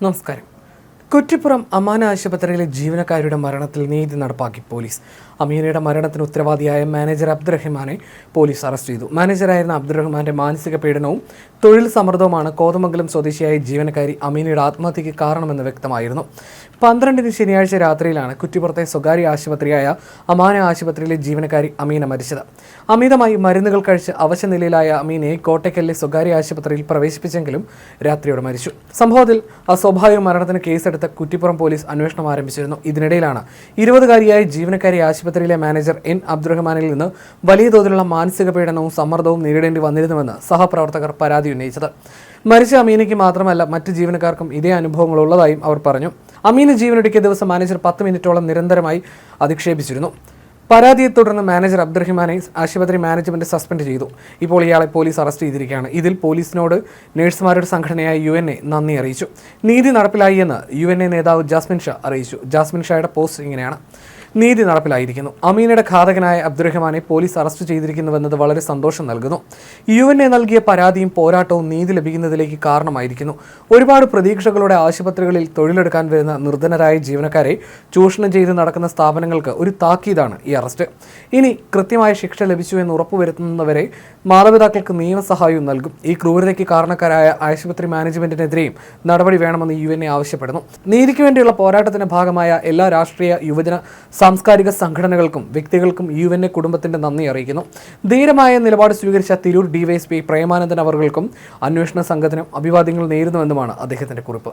നമസ്കാരം കുറ്റിപ്പുറം അമാന ആശുപത്രിയിലെ ജീവനക്കാരുടെ മരണത്തിൽ നീതി നടപ്പാക്കി പോലീസ്. അമീനയുടെ മരണത്തിന് ഉത്തരവാദിയായ മാനേജർ അബ്ദുറഹ്മാനെ പോലീസ് അറസ്റ്റ് ചെയ്തു. മാനേജറായിരുന്ന അബ്ദുറഹ്മാന്റെ മാനസിക പീഡനവും തൊഴിൽ സമ്മർദ്ദവുമാണ് കോതമംഗലം സ്വദേശിയായ ജീവനക്കാരി അമീനയുടെ ആത്മഹത്യയ്ക്ക് കാരണമെന്ന് വ്യക്തമായിരുന്നു. പന്ത്രണ്ടിന് ശനിയാഴ്ച രാത്രിയിലാണ് കുറ്റിപ്പുറത്തെ സ്വകാര്യ ആശുപത്രിയായ അമാന ആശുപത്രിയിലെ ജീവനക്കാരി അമീന മരിച്ചത്. അമിതമായി മരുന്നുകൾ കഴിച്ച് അവശ നിലയിലായ അമീനയെ കോട്ടയ്ക്കലിലെ സ്വകാര്യ ആശുപത്രിയിൽ പ്രവേശിപ്പിച്ചെങ്കിലും രാത്രിയോടെ മരിച്ചു. സംഭവത്തിൽ അസ്വാഭാവിക മരണത്തിന് കേസെടുത്ത കുറ്റിപ്പുറം പോലീസ് അന്വേഷണം ആരംഭിച്ചിരുന്നു. ഇതിനിടയിലാണ് ഇരുപതുകാരിയായ ജീവനക്കാരി ആശുപത്രിയിലെ മാനേജർ എൻ അബ്ദുറഹ്മാനിൽ നിന്ന് വലിയ തോതിലുള്ള മാനസിക പീഡനവും സമ്മർദ്ദവും നേരിടേണ്ടി വന്നിരുന്നുവെന്ന് സഹപ്രവർത്തകർ പരാതി ഉന്നയിച്ചത്. മരിച്ച അമീനയ്ക്ക് മാത്രമല്ല മറ്റ് ജീവനക്കാർക്കും ഇതേ അനുഭവങ്ങൾ ഉള്ളതായും അവർ പറഞ്ഞു. അമീന ജീവനൊടുക്കിയ ദിവസം മാനേജർ പത്ത് മിനിറ്റോളം നിരന്തരമായി അധിക്ഷേപിച്ചിരുന്നു. പരാതിയെ തുടർന്ന് മാനേജർ അബ്ദുറഹിമാനെ ആശുപത്രി മാനേജ്മെന്റ് സസ്പെൻഡ് ചെയ്തു. ഇപ്പോൾ ഇയാളെ പോലീസ് അറസ്റ്റ് ചെയ്തിരിക്കുകയാണ്. ഇതിൽ പോലീസിനോട് നഴ്സുമാരുടെ സംഘടനയായ യു എൻ എ നന്ദി അറിയിച്ചു. നീതി നടപ്പിലായി എന്ന് യു എൻ എ നേതാവ് ജാസ്മിൻ ഷാ അറിയിച്ചു. ജാസ്മിൻ ഷായുടെ പോസ്റ്റ് ഇങ്ങനെയാണ്. നീതി നടപ്പിലായിരിക്കുന്നു. അമീനയുടെ ഘാതകനായ അബ്ദുറഹ്മാനെ പോലീസ് അറസ്റ്റ് ചെയ്തിരിക്കുന്നുവെന്നത് വളരെ സന്തോഷം നൽകുന്നു. യു എൻ എ നൽകിയ പരാതിയും പോരാട്ടവും നീതി ലഭിക്കുന്നതിലേക്ക് കാരണമായിരിക്കുന്നു. ഒരുപാട് പ്രതീക്ഷകളോടെ ആശുപത്രികളിൽ തൊഴിലെടുക്കാൻ വരുന്ന നിർധനരായ ജീവനക്കാരെ ചൂഷണം ചെയ്ത് നടക്കുന്ന സ്ഥാപനങ്ങൾക്ക് ഒരു താക്കീതാണ് ഈ അറസ്റ്റ്. ഇനി കൃത്യമായ ശിക്ഷ ലഭിച്ചു എന്ന് ഉറപ്പുവരുത്തുന്നവരെ മാതാപിതാക്കൾക്ക് നിയമസഹായവും നൽകും. ഈ ക്രൂരതയ്ക്ക് കാരണക്കാരായ ആശുപത്രി മാനേജ്മെന്റിനെതിരെയും നടപടി വേണമെന്ന് യു എൻ എ ആവശ്യപ്പെടുന്നു. നീതിക്ക് വേണ്ടിയുള്ള പോരാട്ടത്തിന്റെ ഭാഗമായ എല്ലാ രാഷ്ട്രീയ യുവജന സാംസ്കാരിക സംഘടനകൾക്കും വ്യക്തികൾക്കും യു എൻ എ കുടുംബത്തിന്റെ നന്ദി അറിയിക്കുന്നു. ധീരമായ നിലപാട് സ്വീകരിച്ച തിരൂർ ഡിവൈഎസ്പി പ്രേമാനന്ദൻ അവർകൾക്കും അന്വേഷണ സംഘത്തിനും അഭിവാദ്യങ്ങൾ നേരുന്നുവെന്നുമാണ് അദ്ദേഹത്തിന്റെ കുറിപ്പ്.